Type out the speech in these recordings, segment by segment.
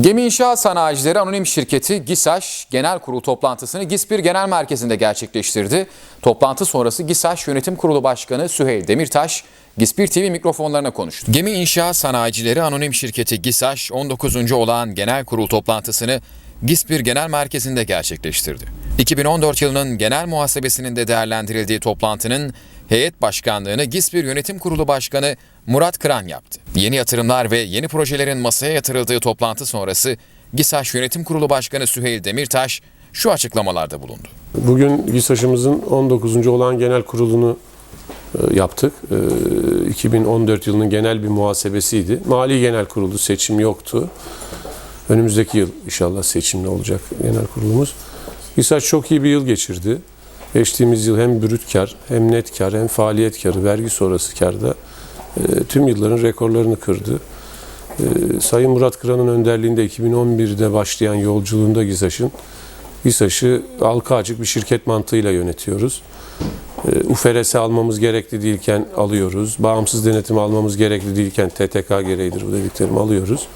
Gemi İnşaat Sanayicileri Anonim Şirketi GİSAŞ Genel Kurulu toplantısını GİSPİR Genel Merkezi'nde gerçekleştirdi. Toplantı sonrası GİSAŞ Yönetim Kurulu Başkanı Süheyl Demirtaş, GİSPİR TV mikrofonlarına konuştu. Gemi İnşaat Sanayicileri Anonim Şirketi GİSAŞ 19. olan genel kurul toplantısını GİSPİR Genel Merkezi'nde gerçekleştirdi. 2014 yılının genel muhasebesinin de değerlendirildiği toplantının heyet başkanlığını GİSPİR Yönetim Kurulu Başkanı Murat Kıran yaptı. Yeni yatırımlar ve yeni projelerin masaya yatırıldığı toplantı sonrası GİSAŞ Yönetim Kurulu Başkanı Süheyl Demirtaş şu açıklamalarda bulundu. Bugün GİSAŞ'ımızın 19. olan genel kurulunu e, yaptık. E, 2014 yılının genel bir muhasebesiydi. Mali genel kurulu seçim yoktu. Önümüzdeki yıl inşallah seçimli olacak genel kurulumuz. GİSAŞ çok iyi bir yıl geçirdi. Geçtiğimiz yıl hem brüt kar, hem net kar, hem faaliyet karı, vergi sonrası karda e, tüm yılların rekorlarını kırdı. E, Sayın Murat Kıran'ın önderliğinde 2011'de başlayan yolculuğunda GİSAŞ'ın GİSAŞ'ı halka açık bir şirket mantığıyla yönetiyoruz. E, UFRS almamız gerekli değilken alıyoruz. Bağımsız denetim almamız gerekli değilken TTK gereğidir bu dediklerimi alıyoruz.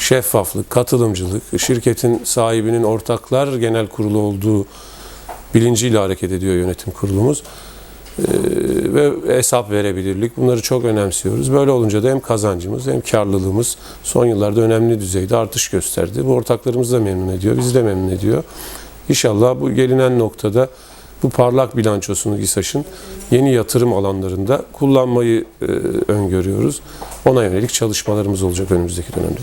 Şeffaflık, katılımcılık, şirketin sahibinin ortaklar genel kurulu olduğu bilinciyle hareket ediyor yönetim kurulumuz. Ee, ve hesap verebilirlik bunları çok önemsiyoruz. Böyle olunca da hem kazancımız hem karlılığımız son yıllarda önemli düzeyde artış gösterdi. Bu ortaklarımız da memnun ediyor, bizi de memnun ediyor. İnşallah bu gelinen noktada bu parlak bilançosunu GİSAŞ'ın yeni yatırım alanlarında kullanmayı e, öngörüyoruz. Ona yönelik çalışmalarımız olacak önümüzdeki dönemde.